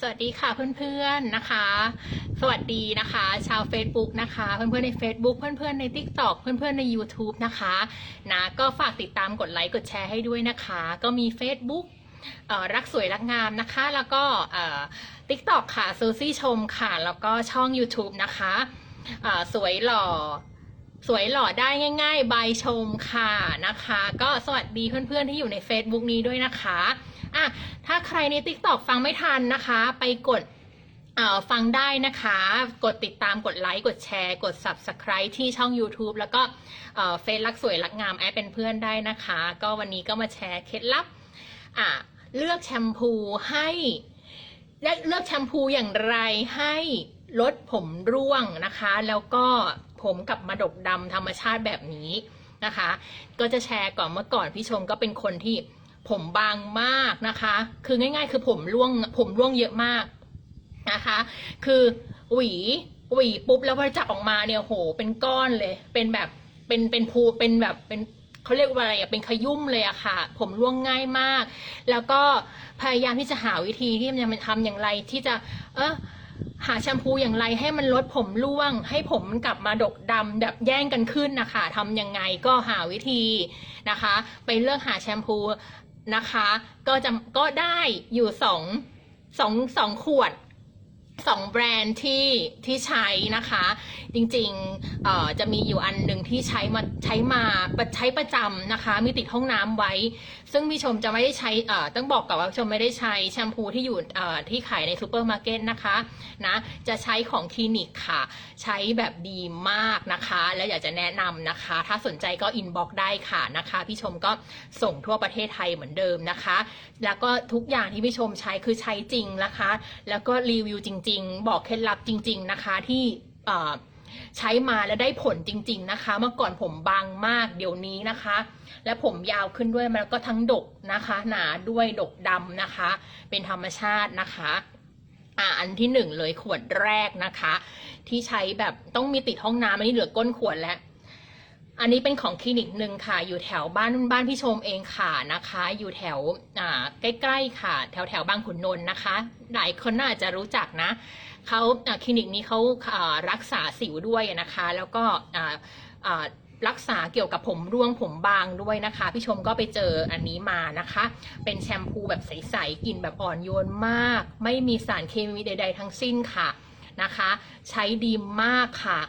สวัสดีค่ะเพื่อนๆนะคะ สวัสดีนะคะ ชาว Facebook นะคะ เพื่อนๆใน Facebook เพื่อนๆใน TikTok เพื่อนๆใน YouTube นะคะนะก็ฝากติดตามกดไลค์กดแชร์ให้ด้วยนะคะ ก็มี Facebook รักสวยรักงามนะคะ แล้วก็เอ่อ TikTok ค่ะซูซี่ชมค่ะ แล้วก็ช่อง YouTube นะคะสวยหล่อสวยหล่อได้ง่ายๆ ใบชมค่ะนะคะ ก็สวัสดีเพื่อนๆที่อยู่ใน Facebook นี้ด้วยนะคะ อะถ้าใครใน TikTok ฟังไม่ทันนะคะ ไปกดฟังได้นะคะ กดติดตามกดไลค์ กดแชร์ กด Subscribe ที่ช่อง YouTube แล้วก็เฟซรักสวยรักงามแอดเป็นเพื่อนได้นะคะ ก็วันนี้ก็มาแชร์เคล็ดลับเลือกแชมพูให้และเลือกแชมพูอย่างไรให้ลดผมร่วงนะคะ แล้วก็ผมกลับมาดกดำธรรมชาติแบบนี้นะคะ ก็จะแชร์ก่อนเมื่อก่อนพี่ชมก็เป็นคนที่ ผมบางมากนะคะ คือง่าย ๆ คือผมร่วงผมร่วงเยอะมากนะคะ คือหวีหวีปุ๊บแล้วพอจับออกมาเนี่ยโห เป็นก้อนเลย เป็นแบบเป็นเป็นภูเป็นแบบเป็นเขาเรียกว่าอะไรอะเป็นขยุ่มเลยอะค่ะ ผมร่วงง่ายมาก แล้วก็พยายามที่จะหาวิธีที่มันจะทำอย่างไรที่จะ เออหาแชมพูอย่างไรให้มันลดผมร่วง ให้ผมกลับมาดกดำแบบแย่งกันขึ้นนะคะทำยังไงก็หาวิธีนะคะ ไปเลือกหาแชมพู นะคะ ก็จะก็ได้อยู่สองสองสองขวด สองแบรนด์ที่ที่ใช้นะคะ จริงๆเอ่อจะมีอยู่อันหนึ่งที่ใช้มาใช้มาใช้ประจำนะคะ มีติดห้องน้ำไว้ ซึ่งพี่ชมจะไม่ได้ใช้เอ่อต้องบอกกับว่าชมไม่ได้ใช้แชมพูที่อยู่เอ่อที่ขายในซูเปอร์มาร์เก็ตนะคะนะจะใช้ของคลินิกค่ะ ใช้แบบดีมากนะคะ แล้วอยากจะแนะนำนะคะ ถ้าสนใจก็อินบ็อกได้ค่ะนะคะ พี่ชมก็ส่งทั่วประเทศไทยเหมือนเดิมนะคะ แล้วก็ทุกอย่างที่พี่ชมใช้คือใช้จริงนะคะ แล้วก็รีวิวจริงๆ บอกเคล็ดลับจริง ๆ นะคะที่ใช้มาแล้วได้ผลจริง ๆ นะคะ เมื่อก่อนผมบางมากเดี๋ยวนี้นะคะ และผมยาวขึ้นด้วยมันก็ทั้งดกนะคะ หนาด้วยดกดำนะคะ เป็นธรรมชาตินะคะอ่าอันที่หนึ่งเลยขวดแรกนะคะ ที่ใช้แบบต้องมีติดห้องน้ำอันนี้เหลือก้นขวดแล้ว อันนี้เป็นของคลินิกหนึ่งค่ะ อยู่แถวบ้านบ้านพี่ชมเองค่ะนะคะ อยู่แถวอ่าใกล้ๆค่ะ แถวแถวบางขุนนนท์นะคะ หลายคนน่าจะรู้จักนะเขาคลินิกนี้เขารักษาสิวด้วยนะคะ แล้วก็รักษาเกี่ยวกับผมร่วงผมบางด้วยนะคะ พี่ชมก็ไปเจออันนี้มานะคะ เป็นแชมพูแบบใสๆกลิ่นแบบอ่อนโยนมาก ไม่มีสารเคมีใด ๆ ทั้งสิ้นค่ะนะคะ ใช้ดีมากค่ะ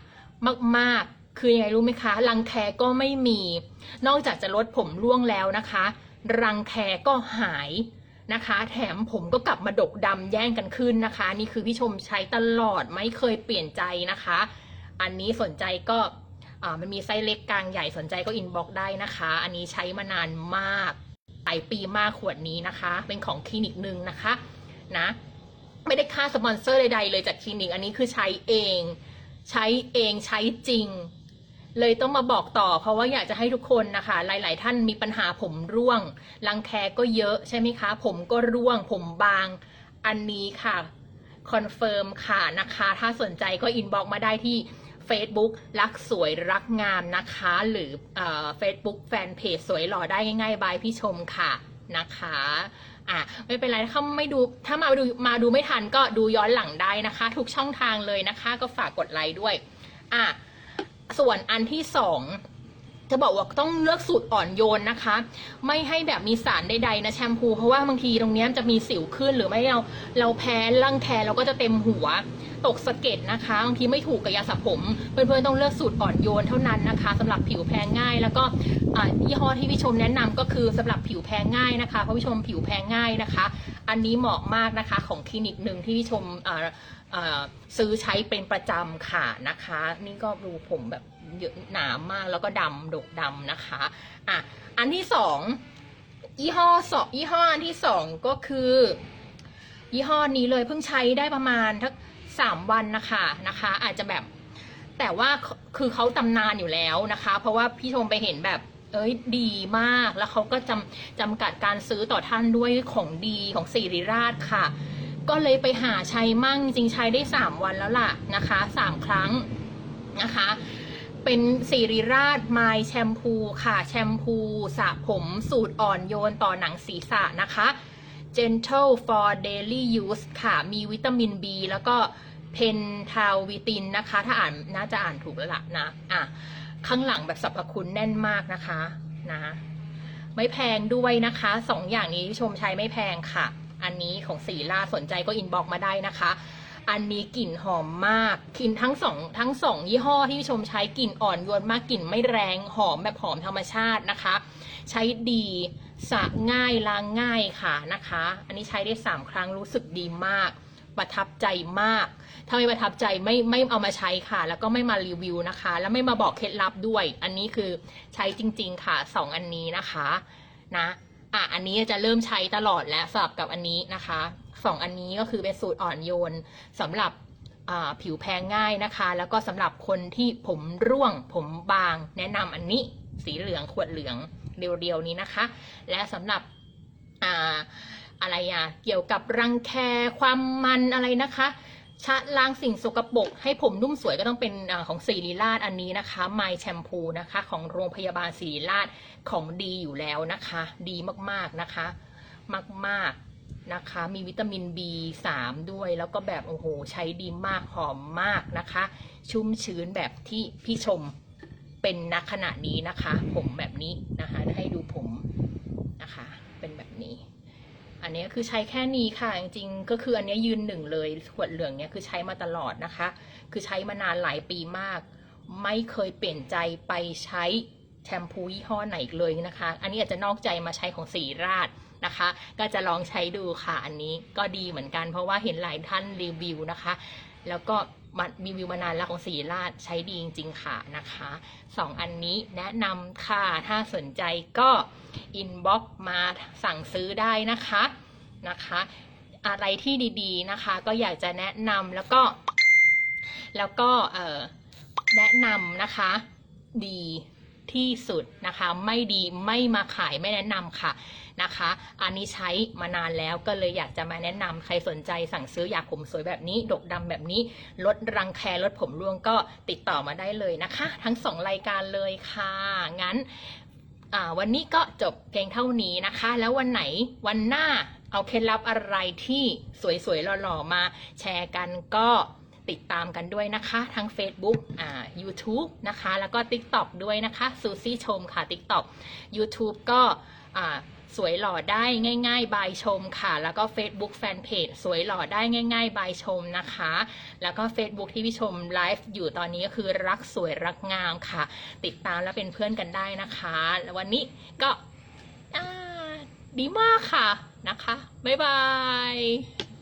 มากๆ คือยังไงรู้ไหมคะรังแคก็ไม่มี นอกจากจะลดผมร่วงแล้วนะคะ รังแคก็หายนะคะ แถมผมก็กลับมาดกดำแย่งกันขึ้นนะคะ นี่คือพี่ชมใช้ตลอดไม่เคยเปลี่ยนใจนะคะ อันนี้สนใจก็มันมีไซส์เล็กกลางใหญ่สนใจก็อินบ็อกได้นะคะ อันนี้ใช้มานานมากหลายปีมากขวดนี้นะคะ เป็นของคลินิกหนึ่งนะคะนะไม่ได้ค่าสปอนเซอร์ใดๆเลยจากคลินิก อันนี้คือใช้เอง ใช้เองใช้จริง เลยต้องมาบอกต่อ เพราะว่าอยากจะให้ทุกคนนะคะ หลาย ๆ ท่านมีปัญหาผมร่วง รังแคก็เยอะใช่ไหมคะ ผมก็ร่วง ผมบาง อันนี้ค่ะ คอนเฟิร์มค่ะนะคะ ถ้าสนใจก็อินบ็อกมาได้ที่ Facebook รักสวยรักงามนะคะ หรือเฟซบุ๊กแฟนเพจสวยหล่อได้ง่ายๆบายพี่ชมค่ะนะคะอะไม่เป็นไรถ้าไม่ดูถ้ามาดูมาดูไม่ทันก็ดูย้อนหลังได้นะคะ ทุกช่องทางเลยนะคะ ก็ฝากกดไลค์ด้วยอะ ส่วนอันที่สองจะบอกว่าต้องเลือกสูตรอ่อนโยนนะคะ ไม่ให้แบบมีสารใดๆนะแชมพูเพราะว่าบางทีตรงนี้จะมีสิวขึ้นหรือไม่เราเราแพ้รังแคเราก็จะเต็มหัว ตกสะเก็ดนะคะบางทีไม่ถูกกับยาสระผม เพื่อนๆต้องเลือกสูตรอ่อนโยนเท่านั้นนะคะสำหรับผิวแพ้ง่าย แล้วก็ยี่ห้อที่พี่ชมแนะนำก็คือสำหรับผิวแพ้ง่ายนะคะเพราะพี่ชมผิวแพ้ง่ายนะคะ อันนี้เหมาะมากนะคะของคลินิกหนึ่งที่พี่ชมซื้อใช้เป็นประจำค่ะนะคะ นี่ก็ดูผมแบบเยอะหนามากแล้วก็ดำดกดำนะคะอะอันที่สองยี่ห้อสองยี่ห้ออันที่สองก็คือ ยี่ห้อนี้เลยเพิ่งใช้ได้ประมาณทัก สามวันนะคะนะคะ อาจจะแบบแต่ว่าคือเขาตำนานอยู่แล้วนะคะ เพราะว่าพี่ชมไปเห็นแบบ เอ้ยดีมากแล้วเขาก็จำจำกัดการซื้อต่อท่านด้วยของดีของสิริราชค่ะ ก็เลยไปหาใช้มั่งจริงใช้ได้สามวันแล้วล่ะนะคะสามครั้งนะคะ เป็นสิริราชไมล์แชมพูค่ะ แชมพูสระผมสูตรอ่อนโยนต่อหนังศีรษะนะคะ gentle for daily use ค่ะ มีวิตามิน B แล้วก็เพนทาวิตินนะคะ ถ้าอ่านน่าจะอ่านถูกแล้วล่ะนะอะข้างหลังแบบสรรพคุณแน่นมากนะคะนะไม่แพงด้วยนะคะสองอย่างนี้ชมใช้ไม่แพงค่ะ อันนี้ของสีล่าสนใจก็อินบอกมาได้นะคะ อันนี้กลิ่นหอมมากกลิ่นทั้งสองทั้งสองยี่ห้อที่ชมใช้กลิ่นอ่อนโยนมากกลิ่นไม่แรงหอมแบบหอมธรรมชาตินะคะ ใช้ดี สระง่ายล้างง่ายค่ะนะคะ อันนี้ใช้ได้สามครั้งรู้สึกดีมาก ประทับใจมาก ถ้าไม่ประทับใจไม่ไม่เอามาใช้ค่ะ แล้วก็ไม่มารีวิวนะคะ แล้วไม่มาบอกเคล็ดลับด้วย อันนี้คือใช้จริง ๆ ค่ะสองอันนี้นะคะนะอะอันนี้จะเริ่มใช้ตลอดแล้วสลับกับอันนี้นะคะสองอันนี้ก็คือเป็นสูตรอ่อนโยนสำหรับผิวแพ้ง่ายนะคะ แล้วก็สำหรับคนที่ผมร่วงผมบาง แนะนำอันนี้สีเหลืองขวดเหลือง เรียวๆนี้นะคะ และสำหรับอ่าอะไรอะเกี่ยวกับรังแคความมันอะไรนะคะชะล้างสิ่งสกปรกให้ผมนุ่มสวยก็ต้องเป็นอของศิริราชอันนี้นะคะ My Shampoo นะคะ ของโรงพยาบาลศิริราชของดีอยู่แล้วนะคะ ดีมากๆนะคะ มากๆนะคะ มีวิตามิน B3 ด้วยแล้วก็แบบ โอ้โห ใช้ดีมากหอมมากนะคะ ชุ่มชื้นแบบที่พี่ชม เป็นณขณะนี้นะคะ ผมแบบนี้นะคะให้ดูผมนะคะ เป็นแบบนี้ อันนี้คือใช้แค่นี้ค่ะ จริงๆก็คืออันนี้ยืนหนึ่งเลยขวดเหลืองเนี่ยคือใช้มาตลอดนะคะ คือใช้มานานหลายปีมาก ไม่เคยเปลี่ยนใจไปใช้แชมพูยี่ห้อไหนเลยนะคะ อันนี้อาจจะนอกใจมาใช้ของสีราดนะคะ ก็จะลองใช้ดูค่ะ อันนี้ก็ดีเหมือนกันเพราะว่าเห็นหลายท่านรีวิวนะคะ แล้วก็มีวิวมานานแล้วของสีราดใช้ดีจริง ๆ ค่ะนะคะสองอันนี้แนะนำค่ะ ถ้าสนใจก็อินบ็อกมาสั่งซื้อได้นะคะนะคะ อะไรที่ดีๆนะคะ ก็อยากจะแนะนำแล้วก็ แล้วก็เออแนะนำนะคะ ดีที่สุดนะคะ ไม่ดีไม่มาขายไม่แนะนำค่ะ นะคะ อันนี้ใช้มานานแล้วก็เลยอยากจะมาแนะนำใครสนใจสั่งซื้ออยากผมสวยแบบนี้ ดกดำแบบนี้ ลดรังแคลดผมร่วงก็ติดต่อมาได้เลยนะคะ ทั้งสองรายการเลยค่ะ งั้นวันนี้ก็จบเพียงเท่านี้นะคะ แล้ววันไหนวันหน้าเอาเคล็ดลับอะไรที่สวยๆหล่อๆมาแชร์กันก็ติดตามกันด้วยนะคะ ทั้ง Facebook อ่า YouTube นะคะ แล้วก็ TikTok ด้วยนะคะซูซี่ชมค่ะ TikTok YouTube ก็อ่า สวยหล่อได้ง่าย ๆ บายชมค่ะ แล้วก็ Facebook Fanpage สวยหล่อได้ง่าย ๆ บายชมนะคะ แล้วก็ Facebook ที่พี่ชมไลฟ์อยู่ตอนนี้ก็คือรักสวยรักงามค่ะ ติดตามและเป็นเพื่อนกันได้นะคะ แล้ววันนี้ก็ดีมากค่ะนะคะ บ๊ายบาย